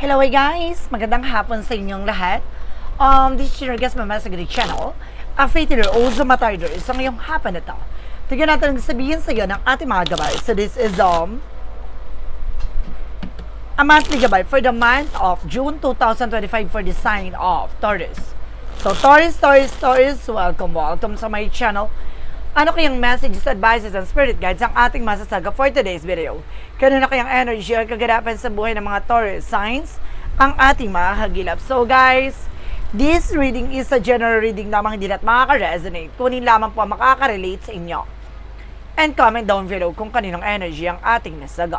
Hello guys! Magandang hapon sa inyong lahat. Um, this is your guest mama sa Greek Channel. A faith leader, also matarder. Sa ngayong hapon na tignan natin ang sabihin sa iyo ng ating mga gabay. So this is um, a monthly gabay for the month of June 2025 for the sign of Taurus. So Taurus, Taurus, Taurus, welcome, welcome sa my channel. Ano kayang messages, advices, and spirit guides ang ating masasaga for today's video? Kanina kayang energy or kaganapan sa buhay ng mga Taurus signs ang ating makakagilap. So guys, this reading is a general reading lamang hindi na't makaka-resonate. Kunin lamang po ang makaka-relate sa inyo. And comment down below kung kaninong energy ang ating nasaga.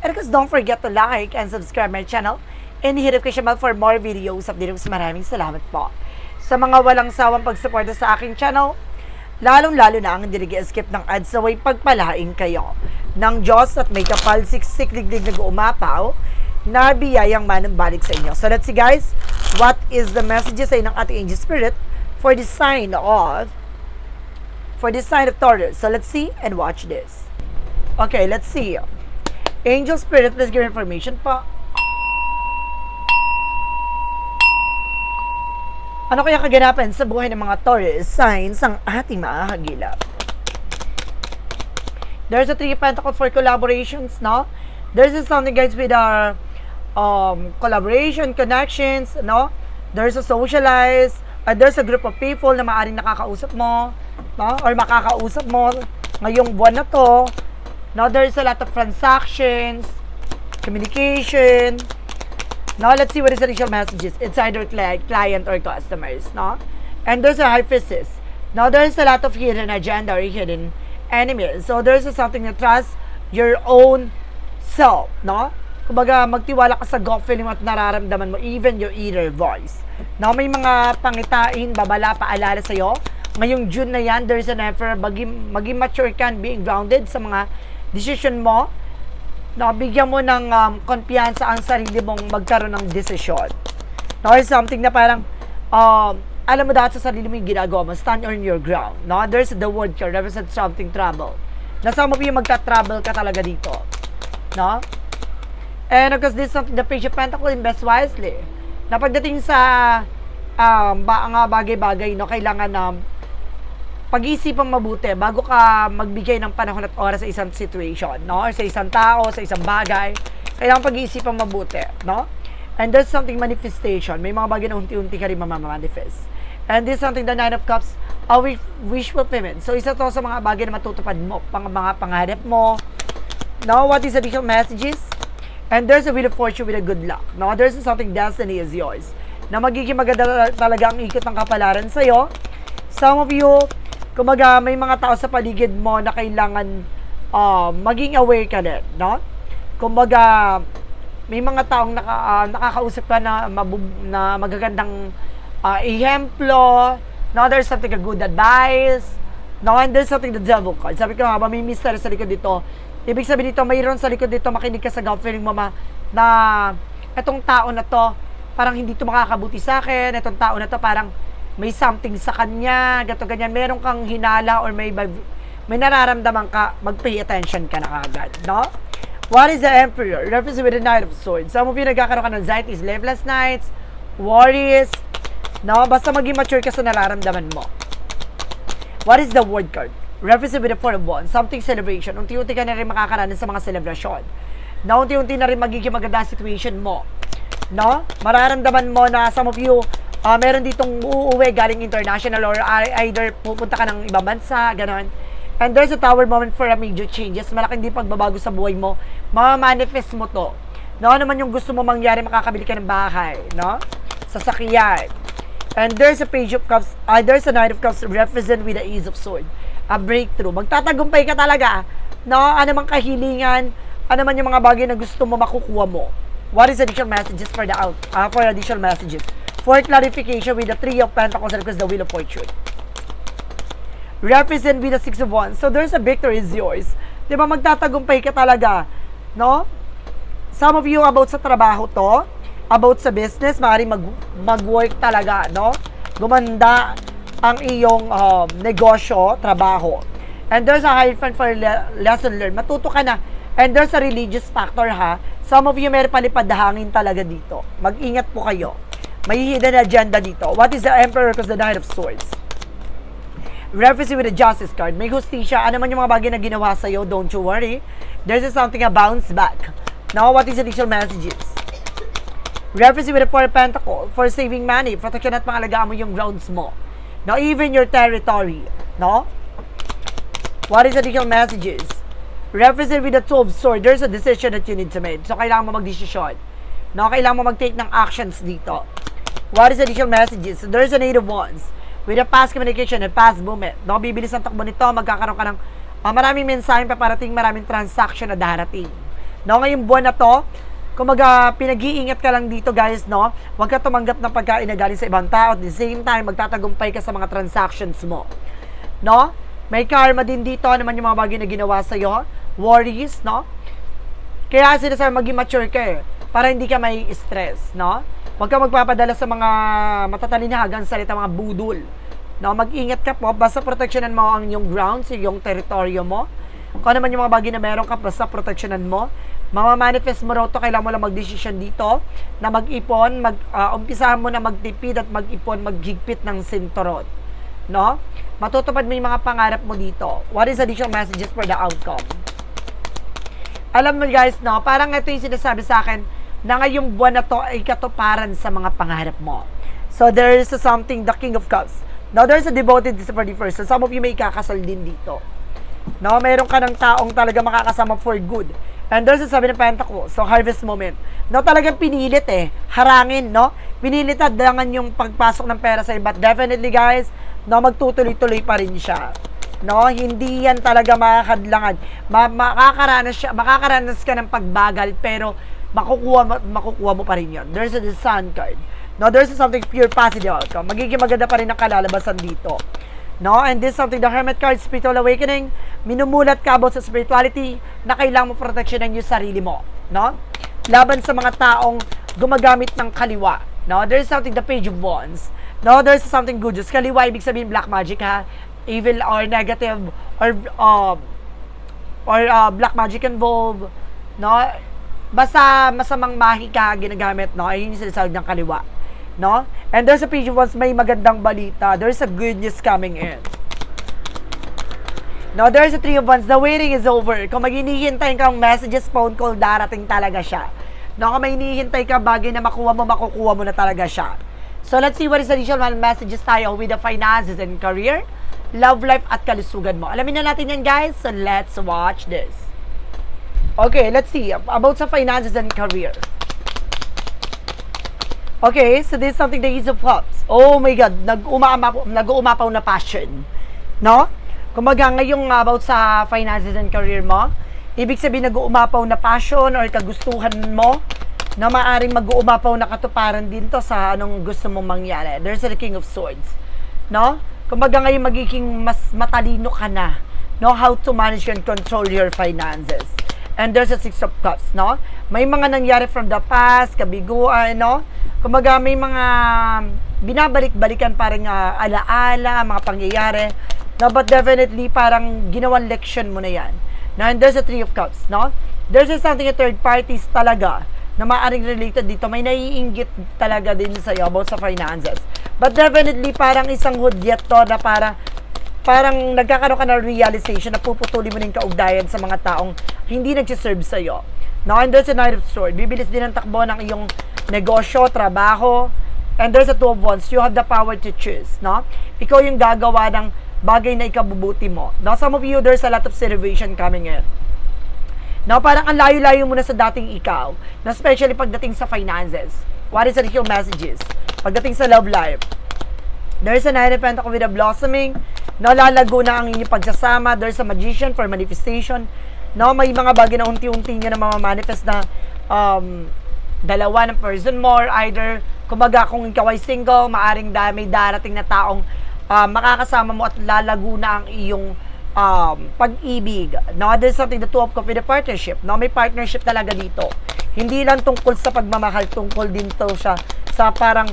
And because don't forget to like and subscribe my channel and hit notification bell for more videos updates. Maraming salamat po. Sa mga walang sawang pagsuporta sa aking channel, lalong-lalo na ang hindi skip ng ads away pagpalain kayo ng Diyos at may kapal siksik digdig na umapaw na biyayang manambalik sa inyo. So let's see guys, what is the messages ay ng ating angel spirit for the sign of for the sign of Taurus. So let's see and watch this. Okay, let's see. Angel spirit, please give information pa. Ano kaya kaganapan sa buhay ng mga Taurus signs ang ating makakagilap? There's a three pentacle for collaborations, no? There's just something guys with our um, collaboration, connections, no? There's a socialize, uh, there's a group of people na maaaring nakakausap mo, no? Or makakausap mo ngayong buwan na to. No, there's a lot of transactions, communication, Now, let's see what is the initial messages. Either cli- client or customers, no? And there's a hypothesis. Now, there's a lot of hidden agenda or hidden enemies. So, there's a something to trust your own self, no? Kumbaga, magtiwala ka sa gut feeling at nararamdaman mo, even your inner voice. Now, may mga pangitain, babala, paalala sa'yo. Ngayong June na yan, there's an effort, maging, maging mature ka being grounded sa mga decision mo no, bigyan mo ng um, kumpiyansa ang sarili mong magkaroon ng desisyon. No, or something na parang, um, alam mo dahil sa sarili mo yung ginagawa mo, stand on your ground. No? There's the word here, represent something trouble. Nasa mo yung magka-trouble ka talaga dito. No? And of course, this is something, the page of pentacle, invest wisely. Na pagdating sa um, ba, nga bagay-bagay, no, kailangan na um, pag-iisipan mabuti bago ka magbigay ng panahon at oras sa isang situation, no? Or sa isang tao, sa isang bagay. Kailangan pag-iisipan mabuti, no? And there's something manifestation. May mga bagay na unti-unti ka rin mamamanifest. And this is something, the Nine of Cups, a wish, fulfillment. So, isa to sa mga bagay na matutupad mo, pang, mga pangarap mo. No? What is additional messages? And there's a wheel of fortune with a good luck. No? There's something destiny is yours. Na magiging maganda talaga ang ikot ng kapalaran sa'yo. Some of you, kumaga may mga tao sa paligid mo na kailangan uh, maging aware ka din, no? Kumbaga may mga taong naka, uh, nakakausap ka na, mabub, na magagandang uh, ehemplo, no? There's something a good advice, no? And there's something the devil card. Sabi ko nga may mystery sa likod dito. Ibig sabihin dito, mayroon sa likod dito, makinig ka sa gut feeling mo ma, na etong tao na to, parang hindi to makakabuti sa akin, etong tao na to parang may something sa kanya, gato ganyan, meron kang hinala or may may nararamdaman ka, mag-pay attention ka na agad, no? What is the Emperor? Represents with the Knight of Swords. Some of you nagkakaroon ka ng anxiety, sleepless nights, worries, no? Basta maging mature ka sa nararamdaman mo. What is the Word card? Represents with the Four of Wands. Something celebration. Unti-unti ka na rin makakaranas sa mga celebration. Na unti-unti na rin magiging maganda situation mo. No? Mararamdaman mo na some of you uh, meron ditong uuwi galing international or either pupunta ka ng ibang bansa, ganon. And there's a tower moment for a major changes. Malaking di pagbabago sa buhay mo. Mama-manifest mo to. No, ano man yung gusto mo mangyari, makakabili ka ng bahay, no? Sasakyan. And there's a page of cups, uh, there's a knight of cups represent with the ace of sword. A breakthrough. Magtatagumpay ka talaga. No, ano mang kahilingan, ano man yung mga bagay na gusto mo makukuha mo. What is additional messages for the out, uh, for additional messages? For clarification with the Three of Pentacles and the Wheel of Fortune. Represent with the Six of Wands. So there's a victory is yours. Di ba magtatagumpay ka talaga, no? Some of you about sa trabaho to, about sa business, maaari mag, mag-work talaga, no? Gumanda ang iyong um, negosyo, trabaho. And there's a high fund for le- lesson learned. Matuto ka na. And there's a religious factor ha, Some of you meron palipad talaga dito. Mag-ingat po kayo. May hidden agenda dito. What is the Emperor? Because the Knight of Swords. Reference with the Justice card. May hustisya. Ano man yung mga bagay na ginawa sa'yo, don't you worry. There's something a bounce back. Now, what is the initial messages? Reference with the Four Pentacle for saving money. Protection at pangalagaan mo yung grounds mo. Now, even your territory. No? What is the initial messages? Reference with the Two of Swords. There's a decision that you need to make. So, kailangan mo mag-decision. No? Kailangan mo mag-take ng actions dito. What is initial messages? So, there's an Eight of Wands. With a past communication and past movement. No? Bibilis ang takbo nito. Magkakaroon ka ng ah, maraming mensahe pa parating, maraming transaction na darating. No? Ngayong buwan na to, kumaga pinag-iingat ka lang dito guys, no? Huwag ka tumanggap ng pagkain na galing sa ibang tao. At the same time, magtatagumpay ka sa mga transactions mo. No? May karma din dito naman yung mga bagay na ginawa sa'yo. Worries, no? Kaya sinasabi maging mature ka eh, para hindi ka may stress, no? Huwag ka magpapadala sa mga matatalinahagang salita, mga budol. No, mag-ingat ka po, basta proteksyonan mo ang iyong grounds, yung teritoryo mo. Kung ano man yung mga bagay na meron ka, basta proteksyonan mo. Mamamanifest mo raw to, kailangan mo lang mag-decision dito na mag-ipon, mag, ah, umpisahan mo na magtipid at mag-ipon, maghigpit ng sinturon. No? Matutupad mo yung mga pangarap mo dito. What is additional messages for the outcome? alam mo guys, no, parang ito yung sinasabi sa akin na ngayong buwan na to ay katuparan sa mga pangarap mo. So, there is something, the King of Cups. Now, there's a devoted December 31st. So, some of you may kakasal din dito. No, meron ka ng taong talaga makakasama for good. And there's a sabi ng Pentacle, so harvest moment. No, talagang pinilit eh. Harangin, no? Pinilit at dangan yung pagpasok ng pera sa But definitely guys, no, magtutuloy-tuloy pa rin siya. No, hindi yan talaga makakadlangan. Ma makakaranas siya, makakaranas ka ng pagbagal pero makukuha makukuha mo pa rin yun. There's a the sun card. No, there's something pure positive outcome. Magiging maganda pa rin ang kalalabasan dito. No, and this is something the Hermit card, spiritual awakening, minumulat ka about sa spirituality na kailangan mo proteksyonan yung sarili mo. No? Laban sa mga taong gumagamit ng kaliwa. No, there's something the page of wands. No, there's something good. Just kaliwa, ibig sabihin black magic ha. Evil or negative or um, or uh, black magic involved. No? Basta masamang mahika ginagamit, no? Ayun yung sinasabi ng kaliwa. No? And there's a page wands, may magandang balita. There's a good news coming in. No, there's a three of wands. The waiting is over. Kung maghinihintay kang messages, phone call, darating talaga siya. No, kung may hinihintay ka bagay na makuha mo, makukuha mo na talaga siya. So, let's see what is additional messages tayo with the finances and career, love life, at kalusugan mo. Alamin na natin yan, guys. So, let's watch this. Okay, let's see. About sa finances and career. Okay, so this is something the Ace of Cups. Oh my God, nag-umaapaw, nag-uumapaw na passion. No? Kumbaga ngayong about sa finances and career mo, ibig sabihin nag-uumapaw na passion or kagustuhan mo na maaring mag-uumapaw na katuparan din to sa anong gusto mong mangyari. There's the King of Swords. No? Kumbaga ngayon magiging mas matalino ka na. No? How to manage and control your finances. And there's a Six of Cups, no? May mga nangyari from the past, kabiguan, no? Kumbaga may mga binabalik-balikan parang uh, alaala, mga pangyayari. No, but definitely parang ginawang leksyon mo na yan. No, and there's a Three of Cups, no? There's something a third parties talaga na maaring related dito. May naiinggit talaga din sa'yo about sa finances. But definitely parang isang hudyat to na para parang nagkakaroon ka ng realization na puputuli mo ng kaugnayan sa mga taong hindi nagsiserve sa'yo. No, and there's a Knight of Swords. Bibilis din ang takbo ng iyong negosyo, trabaho, and there's a Two of Wands. You have the power to choose, no? Ikaw yung gagawa ng bagay na ikabubuti mo. Now, some of you, there's a lot of celebration coming in. No, parang ang layo-layo mo na sa dating ikaw, na especially pagdating sa finances. What is the real messages? Pagdating sa love life. There's a nine of Pentacles with a blossoming. No, lalago na ang inyong pagsasama. There's a magician for manifestation. No, may mga bagay na unti-unti nyo na mamamanifest na um, dalawa ng person more. Either, kumbaga kung ikaw ay single, maaring da, may darating na taong uh, makakasama mo at lalago na ang iyong um, pag-ibig. No, there's something, the two of cups with a partnership. No, may partnership talaga dito. Hindi lang tungkol sa pagmamahal, tungkol din to siya sa parang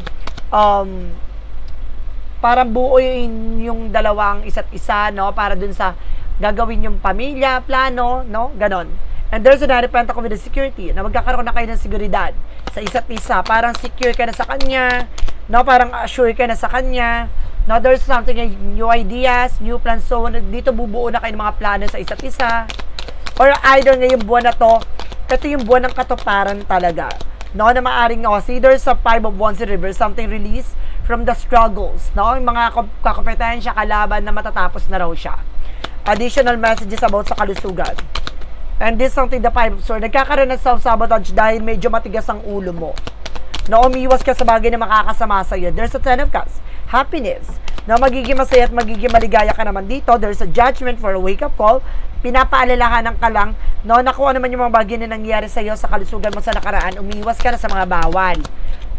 um, parang buuin yung dalawang isa't isa, no? Para dun sa gagawin yung pamilya, plano, no? Ganon. And there's another pentacle with the security na magkakaroon na kayo ng seguridad sa isa't isa. Parang secure ka na sa kanya, no? Parang assure ka na sa kanya. No, there's something, new ideas, new plans. So, dito bubuo na kayo ng mga plano sa isa't isa. Or either ngayong buwan na to, ito yung buwan ng katuparan talaga. No, na maaring, oh, see, there's a five of wands in reverse, something release from the struggles. No, yung mga kakompetensya, kalaban na matatapos na raw siya. Additional messages about sa kalusugan. And this something the five of swords. Nagkakaroon ng self-sabotage dahil medyo matigas ang ulo mo. Na umiwas ka sa bagay na makakasama sa iyo. There's a ten of cups. Happiness. Na magiging masaya at magiging maligaya ka naman dito. There's a judgment for a wake-up call. Pinapaalalahanan ka lang, no, na kung ano man yung mga bagay na nangyari sa iyo sa kalusugan mo sa nakaraan, umiwas ka na sa mga bawal.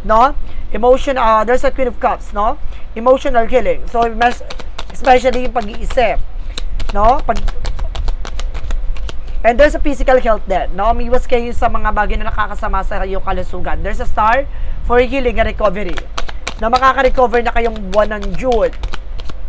No? Emotion, uh, there's a queen of cups, no? Emotional healing. So, especially yung pag-iisip. No? Pag, And there's a physical health din. No? Umiwas kayo sa mga bagay na nakakasama sa iyong kalusugan. There's a star for healing and recovery. Na makaka-recover na kayong buwan ng June.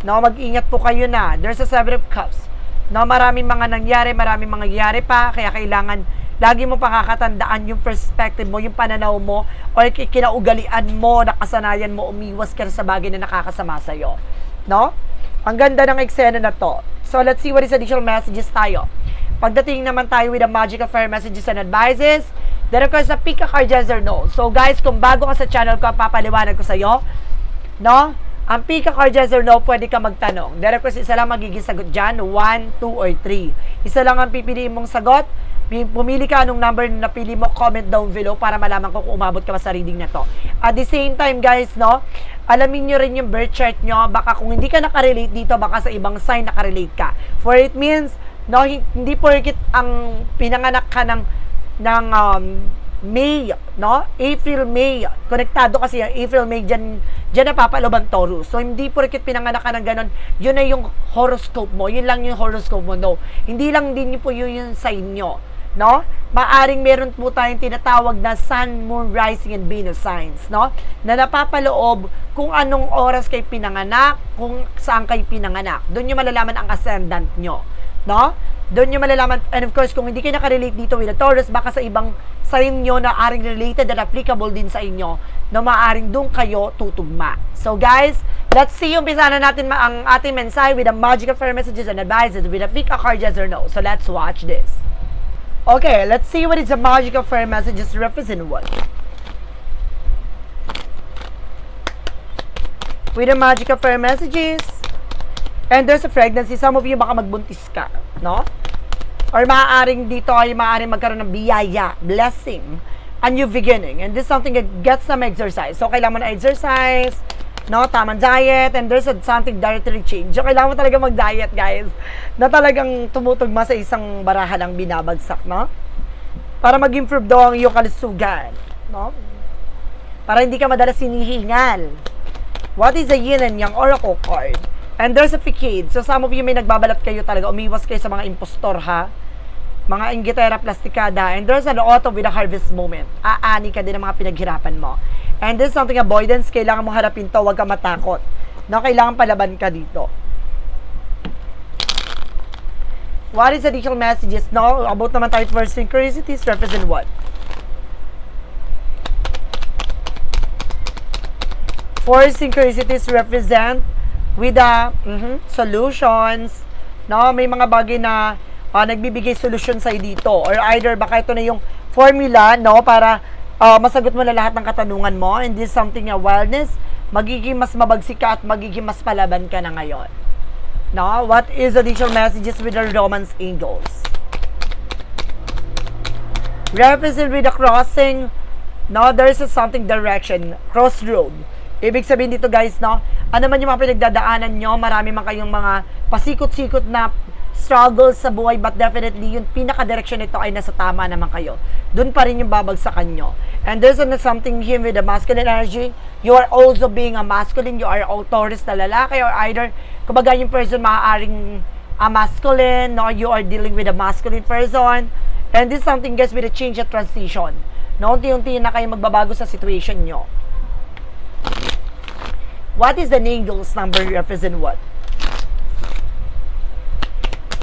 No? Mag-ingat po kayo na. There's a seven of cups. No? Maraming mga nangyari, maraming mga nangyari pa. Kaya kailangan lagi mo pakakatandaan yung perspective mo, yung pananaw mo, or ki- kinaugalian mo, nakasanayan mo, umiwas ka sa bagay na nakakasama sa'yo. No? Ang ganda ng eksena na to. So, let's see what is additional messages tayo. Pagdating naman tayo with the magic of fire messages and advices, there of course, pick a card yes or no. So, guys, kung bago ka sa channel ko, papaliwanag ko sa'yo, no? Ang pick a card yes or no, pwede ka magtanong. There of isa lang magiging sagot dyan, 1, 2, or 3. Isa lang ang pipiliin mong sagot, Pumili ka anong number na napili mo, comment down below para malaman ko kung umabot ka ba sa reading na to. At the same time, guys, no, alamin nyo rin yung birth chart nyo. Baka kung hindi ka nakarelate dito, baka sa ibang sign nakarelate ka. For it means, no, hin- hindi porkit ang pinanganak ka ng, ng um, May, no? April, May. Konektado kasi yung April, May, dyan, dyan napapalob ang Taurus. So, hindi porkit pinanganak ka ng ganon, yun na yung horoscope mo. Yun lang yung horoscope mo. No. Hindi lang din po yun yung sign nyo. No? Maaring meron po tayong tinatawag na Sun, Moon, Rising, and Venus signs, no? Na napapaloob kung anong oras kayo pinanganak, kung saan kayo pinanganak. Doon nyo malalaman ang ascendant nyo, no? Doon nyo malalaman, and of course, kung hindi kayo nakarelate dito with the Taurus, baka sa ibang sign nyo na aring related and applicable din sa inyo, na maaring doon kayo tutugma. So guys, let's see, umpisa na natin ang ating mensahe with the magical fire messages and advices with a pick a card yes or no. So let's watch this. Okay, let's see what is the magical fire messages represent what. With the magical fire messages, and there's a pregnancy, some of you baka magbuntis ka, no? Or maaaring dito ay maaaring magkaroon ng biyaya, blessing, a new beginning. And this is something that gets some exercise. So, kailangan mo na exercise, no? Tamang diet, and there's a, something dietary change. So, kailangan mo talaga mag-diet, guys, na talagang tumutugma sa isang barahan ang binabagsak, no? Para mag-improve daw ang iyong kalusugan, no? Para hindi ka madalas sinihingal. What is the yin and yang oracle card? And there's a facade. So some of you may nagbabalat kayo talaga. Umiwas kayo sa mga impostor ha. Mga inggitera plastikada. And there's an autumn with a harvest moment. Aani ka din ng mga pinaghirapan mo. And this is something avoidance. Kailangan mo harapin to. Huwag ka matakot. No, kailangan palaban ka dito. What is additional messages? No, about naman tayo for synchronicities represent what? Four synchronicities represent with the mhm, solutions. No, may mga bagay na ah, nagbibigay solusyon sa dito or either baka ito na yung formula no para ah, masagot mo na lahat ng katanungan mo and this is something na wellness magiging mas mabagsik ka at magiging mas palaban ka na ngayon. No, what is additional messages with the Romance angels? Represent with the crossing No, there's a something direction, crossroad. Ibig sabihin dito guys, no, ano man yung mga pinagdadaanan nyo, marami man kayong mga pasikot-sikot na struggles sa buhay, but definitely yung pinaka-direction nito ay nasa tama naman kayo. Doon pa rin yung babagsakan nyo. And there's ano, something here with the masculine energy. You are also being a masculine, you are all Taurus na lalaki, or either, kumbaga yung person maaaring a masculine, no, you are dealing with a masculine person. And this is something guys with a change at transition. No, unti-unti na kayo magbabago sa situation nyo. What is the Nagel's number represent what?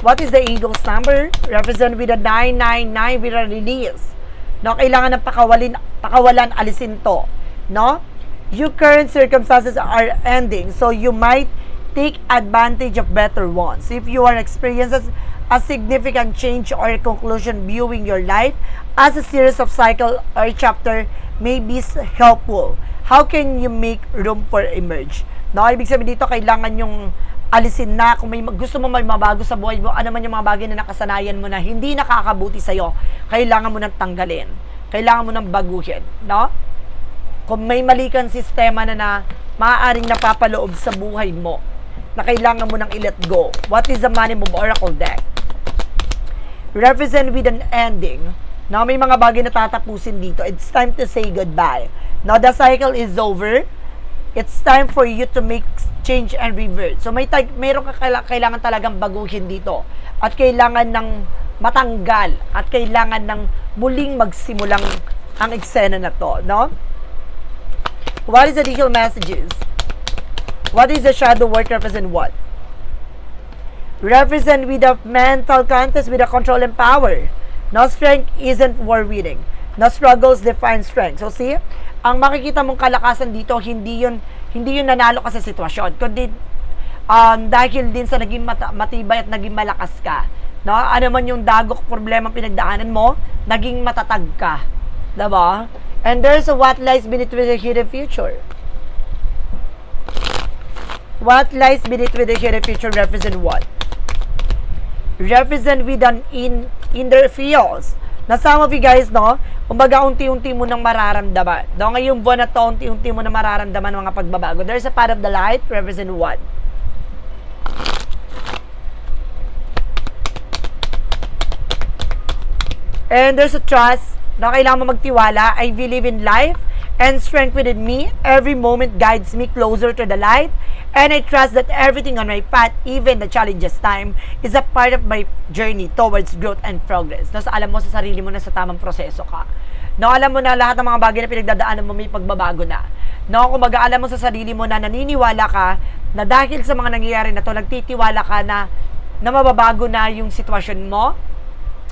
What is the eagle's number? Represent with a 999 with a release. No, kailangan ng pakawalin, pakawalan, alisin to. No? Your current circumstances are ending, so you might take advantage of better ones. If you are experiencing a significant change or conclusion viewing your life as a series of cycle or chapter may be helpful. How can you make room for emerge? No, ibig sabihin dito kailangan yung alisin na kung may gusto mo may mabago sa buhay mo, ano man yung mga bagay na nakasanayan mo na hindi nakakabuti sa'yo, kailangan mo nang tanggalin. Kailangan mo nang baguhin. No? Kung may mali kang sistema na na maaaring napapaloob sa buhay mo, na kailangan mo nang i-let go. What is the money move oracle deck? Represent with an ending. Now, may mga bagay na tatapusin dito. It's time to say goodbye. Now, the cycle is over. It's time for you to make change and revert. So, may tag, mayroon ka kaila- kailangan talagang baguhin dito. At kailangan ng matanggal. At kailangan ng muling magsimulang ang eksena na to. No? What is the legal messages? What is the shadow work represent what? Represent with a mental contest with a control and power. No strength isn't war winning. No struggles define strength. So see, ang makikita mong kalakasan dito, hindi yun, hindi yun nanalo ka sa sitwasyon. Kundi um, dahil din sa naging mata- matibay at naging malakas ka. No? Ano man yung dagok problema pinagdaanan mo, naging matatag ka. Diba? And there's a what lies beneath with the hidden future. What lies beneath with the hidden future represent what? Represent with an in inner feels. Na some of you guys, no, kumbaga unti-unti mo nang mararamdaman. No, ngayong buwan na to, unti-unti mo na mararamdaman ang mga pagbabago. There's a part of the light, represent what? And there's a trust na kailangan mo magtiwala. I believe in life and strength within me. Every moment guides me closer to the light. And I trust that everything on my path, even the challenges time, is a part of my journey towards growth and progress. No, so alam mo sa sarili mo na sa tamang proseso ka. No, alam mo na lahat ng mga bagay na pinagdadaanan mo may pagbabago na. No, kung alam mo sa sarili mo na naniniwala ka na dahil sa mga nangyayari na to, nagtitiwala ka na na mababago na yung sitwasyon mo,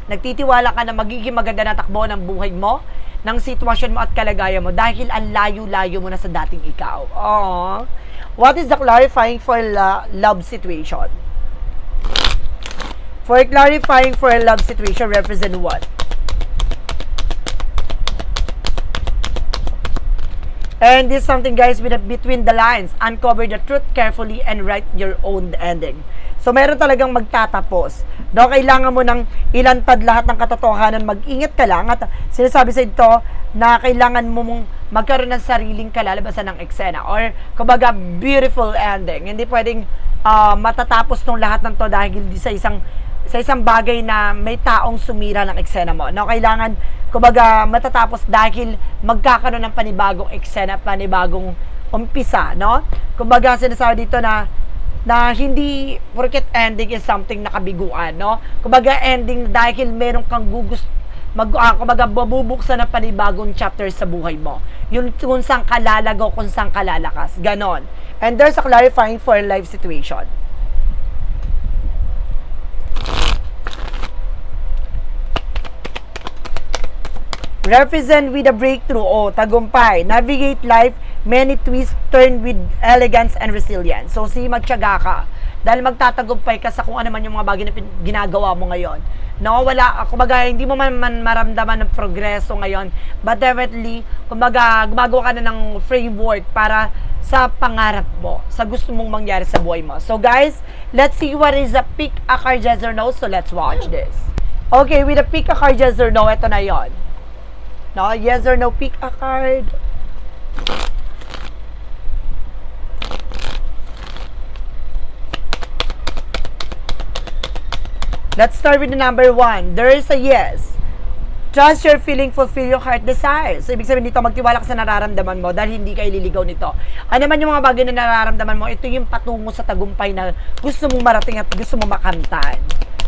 Nagtitiwala ka na magiging maganda na takbo ng buhay mo, ng sitwasyon mo at kalagayan mo dahil ang layo-layo mo na sa dating ikaw. Aww. What is the clarifying for la- love situation? For clarifying for a love situation represent what? And this is something guys with between the lines. Uncover the truth carefully and write your own ending. So meron talagang magtatapos. No, kailangan mo nang ilantad lahat ng katotohanan, mag-ingat ka lang at sinasabi sa ito na kailangan mo mong magkaroon ng sariling kalalabasan ng eksena or kumbaga beautiful ending. Hindi pwedeng ah, matatapos tong lahat ng to dahil di sa isang sa isang bagay na may taong sumira ng eksena mo. No, kailangan kumbaga matatapos dahil magkakaroon ng panibagong eksena, panibagong umpisa, no? Kumbaga sinasabi dito na na hindi porket ending is something nakabiguan, no? Kumbaga ending dahil meron kang gugust mag uh, kumbaga babubuksan ng panibagong chapter sa buhay mo. Yung kung saan ka lalago, kung saan ka lalakas. Ganon. And there's a clarifying for life situation. Represent with a breakthrough o tagumpay. Navigate life, many twists, turn with elegance and resilience. So, si magtiyaga ka. Dahil magtatagumpay ka sa kung ano man yung mga bagay na ginagawa mo ngayon. No, wala, kumbaga, hindi mo man, man maramdaman ng progreso ngayon. But definitely, kumbaga, gumagawa ka na ng framework para sa pangarap mo, sa gusto mong mangyari sa buhay mo. So guys, let's see what is a pick a card yes or no. So let's watch this. Okay, with a pick a card yes or no, ito na yon. No, yes or no, pick a card. Let's start with the number one. There is a yes. Trust your feeling, fulfill your heart desires. So, ibig sabihin dito, magtiwala ka sa nararamdaman mo dahil hindi ka ililigaw nito. Ano man yung mga bagay na nararamdaman mo, ito yung patungo sa tagumpay na gusto mong marating at gusto mong makamtan.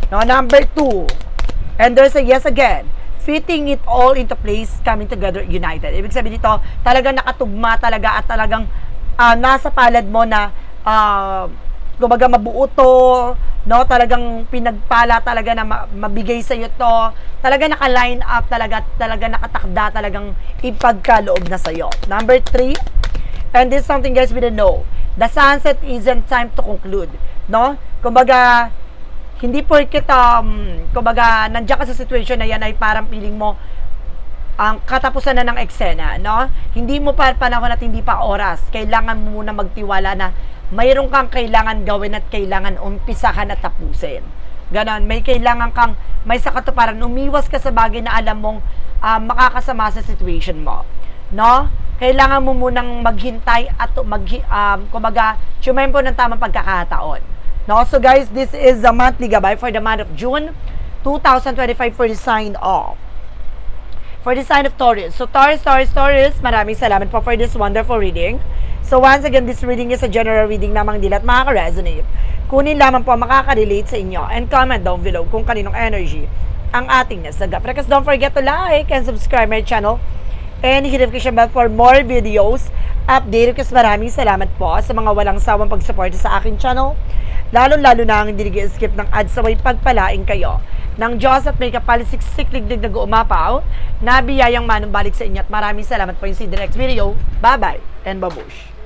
No, number two. And there's a yes again. Fitting it all into place, coming together, united. Ibig sabihin dito, talagang nakatugma talaga at talagang ah, nasa palad mo na ah, kumbaga mabuo to, no? Talagang pinagpala talaga na ma- mabigay sa iyo to. Talaga naka-line up talaga, talaga nakatakda talagang ipagkaloob na sa iyo. Number three, and this is something guys we don't know. The sunset isn't time to conclude, no? Kumbaga, hindi porket um, kumbaga nandiyan ka sa situation na yan ay parang feeling mo ang katapusan na ng eksena, no? Hindi mo pa panahon at hindi pa oras. Kailangan mo muna magtiwala na mayroon kang kailangan gawin at kailangan umpisahan at tapusin. Ganon, may kailangan kang may sakatuparan. Umiwas ka sa bagay na alam mong ah, makakasama sa situation mo. No? Kailangan mo munang maghintay at mag, um, kumbaga, tsumempo ng tamang pagkakataon. No? So guys, this is the monthly gabay for the month of June 2025 for the sign off for the sign of Taurus. So Taurus, Taurus, Taurus, maraming salamat po for this wonderful reading. So once again, this reading is a general reading lamang din at makaka-resonate. Kunin lamang po makaka-relate sa inyo and comment down below kung kaninong energy ang ating nasagap. Because don't forget to like and subscribe my channel and hit notification bell for more videos update kasi maraming salamat po sa mga walang sawang pagsuporta sa aking channel lalong-lalo na ang hindi skip ng ads sa way pagpalaing kayo ng Diyos at may kapalisiksik liglig na guumapaw na biyayang manumbalik sa inyo at maraming salamat po yung the next video. Bye-bye and babush!